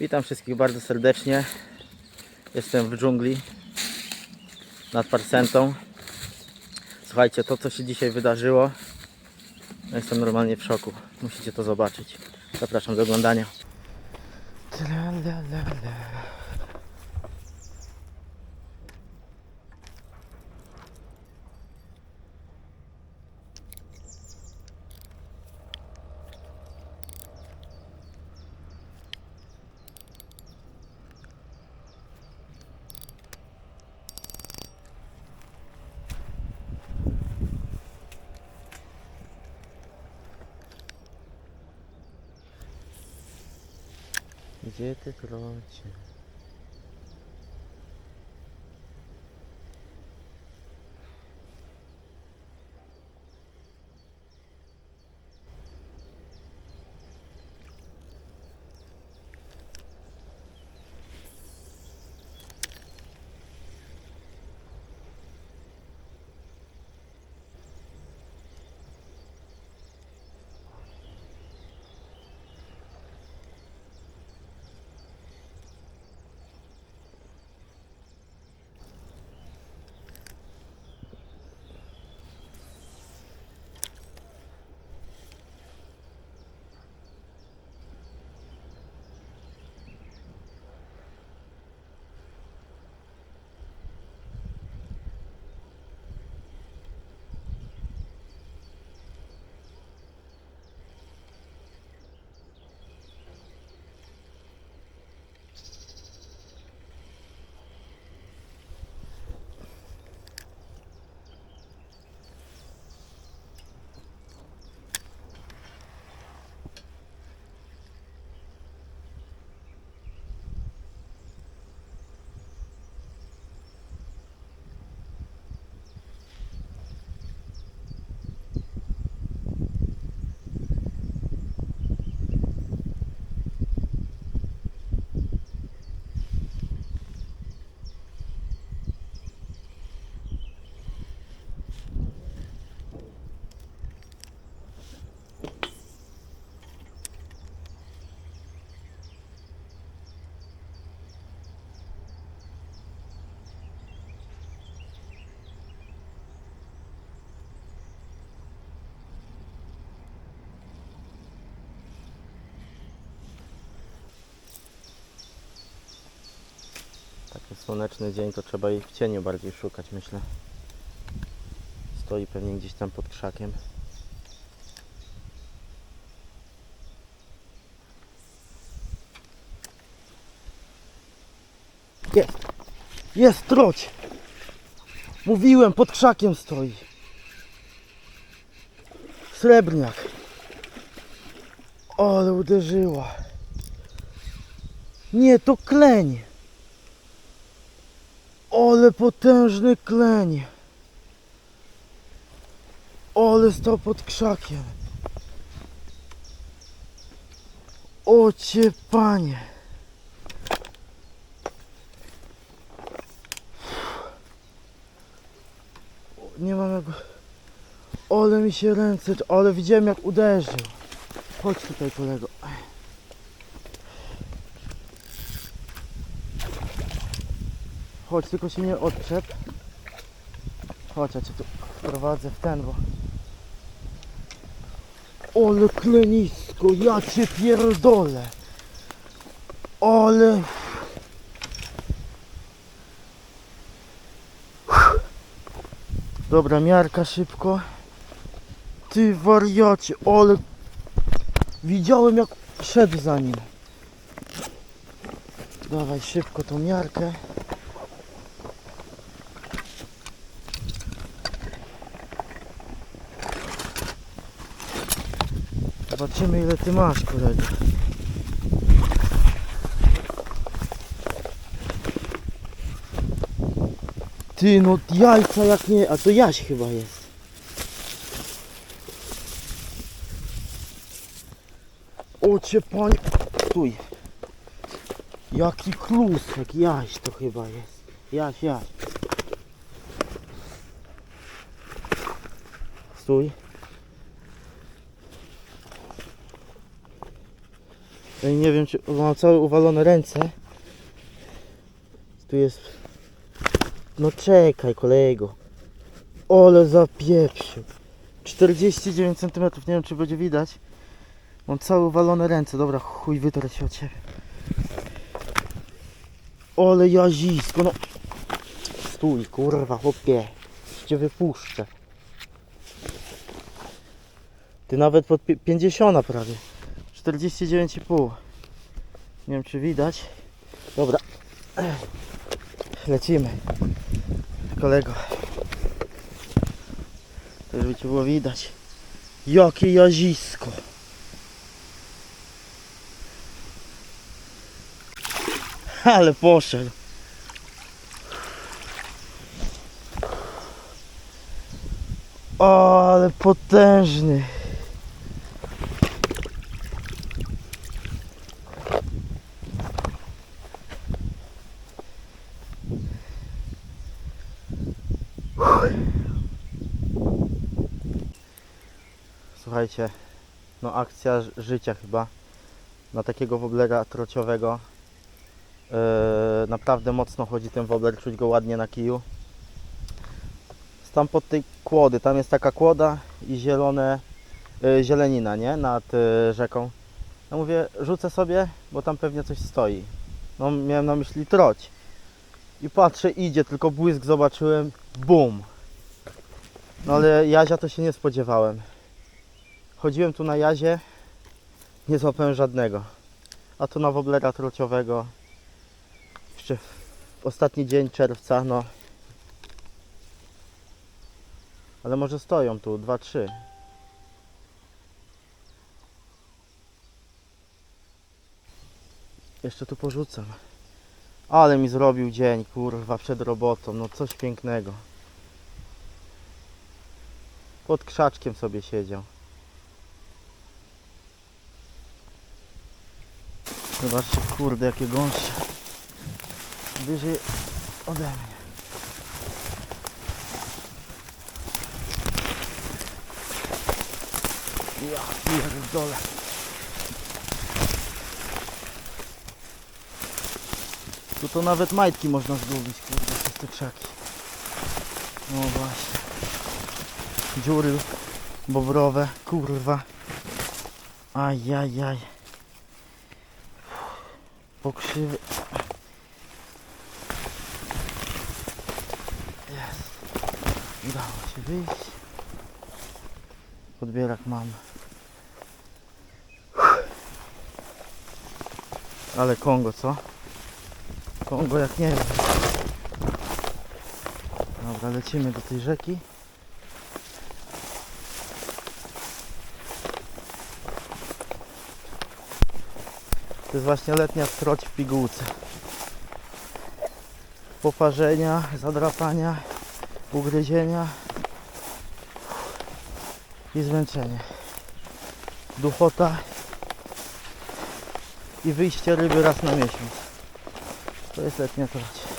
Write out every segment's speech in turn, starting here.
Witam wszystkich bardzo serdecznie. Jestem w dżungli nad Parsentą. Słuchajcie, to co się dzisiaj wydarzyło, ja jestem normalnie w szoku. Musicie to zobaczyć. Zapraszam do oglądania. Tralalala. Gdzie ty krocie? Taki słoneczny dzień to trzeba jej w cieniu bardziej szukać, myślę. Stoi pewnie gdzieś tam pod krzakiem. Jest! Jest troć! Mówiłem, pod krzakiem stoi. Srebrniak. Ale uderzyła. Nie, to kleń. Ale potężny kleń. Ale stał pod krzakiem. O cię panie. Nie mam jak... Ale mi się ręce... Ale widziałem jak uderzył. Chodź tutaj kolego. Chodź, tylko się nie odczep. Chodź, ja cię tu wprowadzę w ten, bo... Ole klenisko, ja cię pierdolę. Ale... Dobra, miarka szybko. Ty wariacie, ale... Widziałem jak szedł za nim. Dawaj szybko tą miarkę. Zobaczymy ile ty masz, kolego. Ty no jajca jak nie, a to Jaś chyba jest. O cię panie, stój. Jaki klusek, Jaś to chyba jest. Jaś, Jaś. Stój. Nie wiem, czy mam całe uwalone ręce. Tu jest. No czekaj, kolego. Ole zapieprzył. 49 cm, nie wiem czy będzie widać. Mam całe uwalone ręce. Dobra, chuj wytrę się od ciebie. Ole jazisko, no. Stój, kurwa, chłopie. Cię wypuszczę. Ty nawet pod pi- 50 prawie. 49,5. Nie wiem czy widać. Dobra. Lecimy. Kolego. To żeby cię było widać. Jakie jazisko. Ale poszedł. O, ale potężny. No akcja życia chyba na takiego woblera trociowego. Yy, naprawdę mocno chodzi ten wobler, czuć go ładnie na kiju. Tam pod tej kłody, tam jest taka kłoda i zielone, yy, zielenina, nie? Nad yy, rzeką. Ja mówię, rzucę sobie, bo tam pewnie coś stoi. No miałem na myśli troć. I patrzę, idzie, tylko błysk zobaczyłem, bum. No ale jazia to się nie spodziewałem. Chodziłem tu na jazie, nie złapałem żadnego. A tu na woblera trociowego. Jeszcze w ostatni dzień czerwca, no. Ale może stoją tu, dwa, trzy. Jeszcze tu porzucam. Ale mi zrobił dzień, kurwa, przed robotą. No coś pięknego. Pod krzaczkiem sobie siedział. Zobaczcie, kurde, jakie gąście. Wyżej ode mnie. Ja pierdolę. Tu to nawet majtki można zgubić, kurde, przez te krzaki. No właśnie. Dziury bobrowe, kurwa. Ajajaj. Pokrzywy. Jest. Udało się wyjść. Podbierak mam. Ale Kongo, co? Kongo jak nie wiem. Dobra, lecimy do tej rzeki. To jest właśnie letnia stroć w pigułce. Poparzenia, zadrapania, ugryzienia i zmęczenie. Duchota i wyjście ryby raz na miesiąc. To jest letnia troć.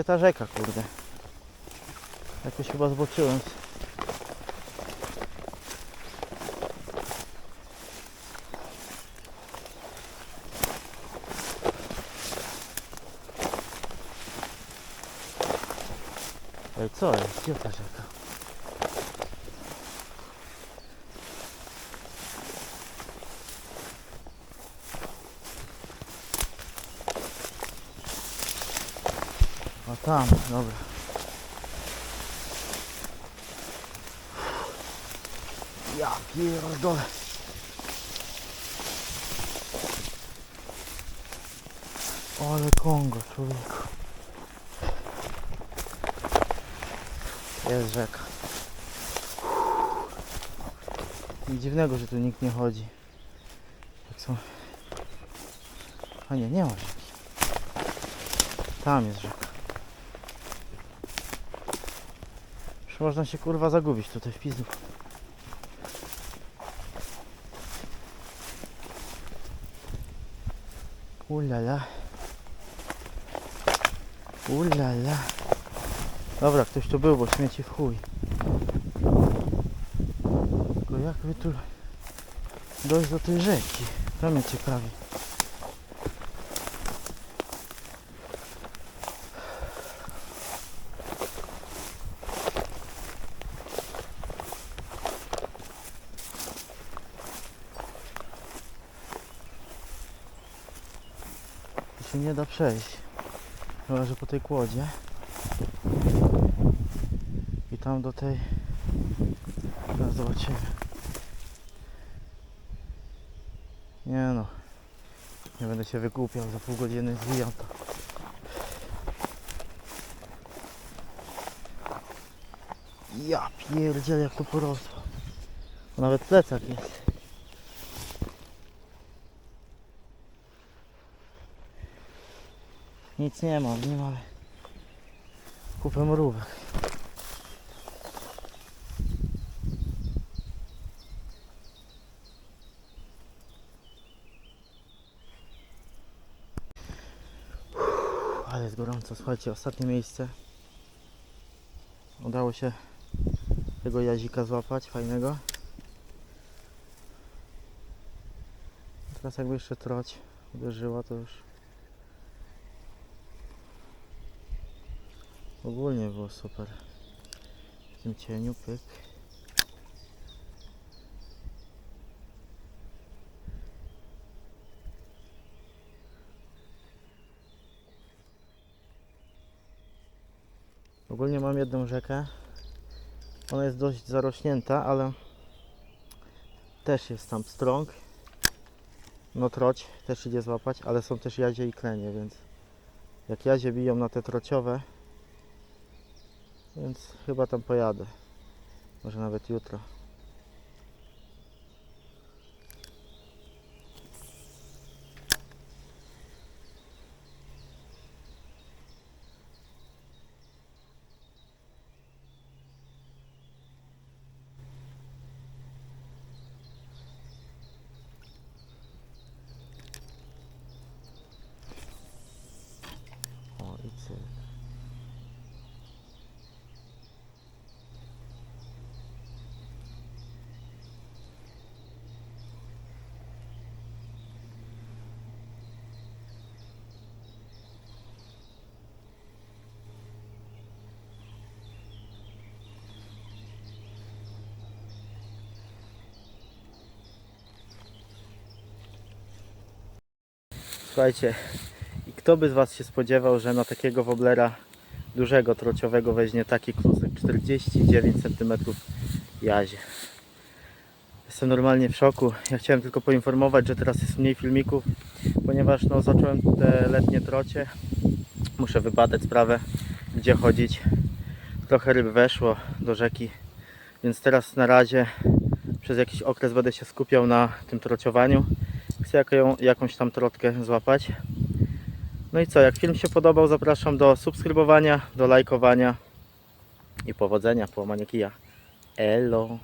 Gdzie ta rzeka, kurde? Jakoś chyba zboczyłem. Ej, co jest? Gdzie ta rzeka? O tam, dobra. Ja pierdolę. Ale Kongo, człowieku. Jest rzeka. Nic dziwnego, że tu nikt nie chodzi. Tak są... A nie, nie ma rzeki. Tam jest rzeka. Można się kurwa zagubić tutaj w pizdu. Ulala. Ulala. Dobra, ktoś tu był, bo śmieci w chuj. Tylko jak wy tu dojść do tej rzeki? To mnie ciekawi. Da przejść. Chyba, że po tej kłodzie. I tam do tej... Teraz zobaczymy. Nie no. Nie będę się wygłupiał, za pół godziny zwijam to. Ja pierdzielę jak to porosło. Nawet plecak jest. Nic nie mam, nie mam. Kupę mrówek. Ale jest gorąco. Słuchajcie, ostatnie miejsce. Udało się tego jazika złapać, fajnego. Teraz jakby jeszcze troć uderzyła, to już ogólnie było super. W tym cieniu, pyk. Ogólnie mam jedną rzekę. Ona jest dość zarośnięta, ale też jest tam strąg. No troć też idzie złapać, ale są też jazie i klenie, więc jak jazie biją na te trociowe, więc chyba tam pojadę. Może nawet jutro. O, i cyk. Słuchajcie, i kto by z Was się spodziewał, że na takiego woblera dużego, trociowego weźmie taki klusek 49 cm jazie. Jestem normalnie w szoku. Ja chciałem tylko poinformować, że teraz jest mniej filmików, ponieważ no, zacząłem te letnie trocie. Muszę wybadać sprawę, gdzie chodzić. Trochę ryb weszło do rzeki, więc teraz na razie przez jakiś okres będę się skupiał na tym trociowaniu. Chcę jaką, jakąś tam trotkę złapać. No i co, jak film się podobał, zapraszam do subskrybowania, do lajkowania i powodzenia, połamania kija. Elo!